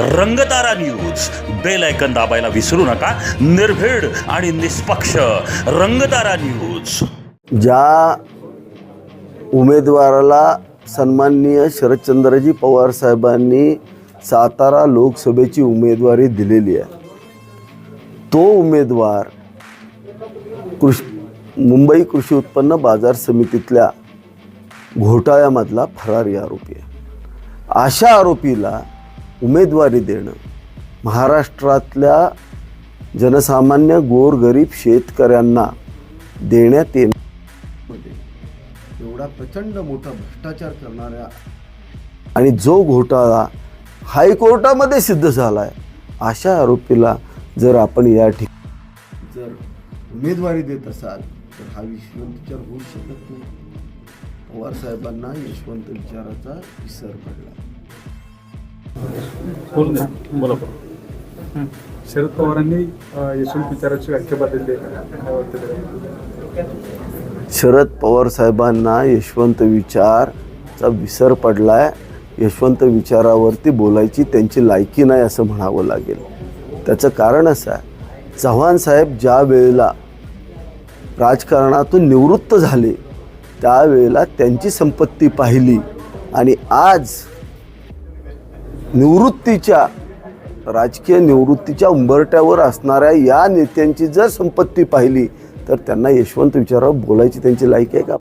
Rangtara news bell ऐकन दाबायला विसरू नका. निर्भीड आणि निष्पक्ष रंगतारा न्यूज ज्या उमेदवाराला सन्माननीय शरदचंद्रजी पवार साहेबांनी सातारा लोकसभेची उमेदवारी दिलेली आहे. तो उमेदवार कृष मुंबई कृषी उत्पन्न बाजार समितीतल्या घोटाळ्यामधला फरारी आरोपी आहे. अशा आरोपीला उमेदवारी देणं. महाराष्ट्रातल्या जनसामान्य गोरगरीब शेतकऱ्यांना देण्यात येण्यामध्ये एवढा प्रचंड मोठा भ्रष्टाचार करणाऱ्या आणि जो घोटाळा हायकोर्टामध्ये सिद्ध झाला आहे अशा आरोपीला जर आपण या ठिकाणी जर उमेदवारी देत असाल तर हा यशवंत विचार होऊ शकत नाही. पवार साहेबांना यशवंत विचाराचा विसर पडला. बोल ना बोला बोला शरद पवारांनी यशवंत विचाराची व्याख्या बदलली? शरद पवार साहेबांना यशवंत विचारचा विसर पडलाय. यशवंत विचारावरती बोलायची त्यांची लायकी नाही असं म्हणावं लागेल. त्याचं कारण असं आहे चव्हाण साहेब ज्या वेळेला राजकारणातून निवृत्त झाले त्यावेळेला त्यांची संपत्ती पाहिली आणि आज निवृत्तीच्या राजकीय निवृत्तीच्या उंबरट्यावर असणाऱ्या या नेत्यांची जर संपत्ती पाहिली तर त्यांना यशवंत विचारावर बोलायची त्यांची लायकी आहे का?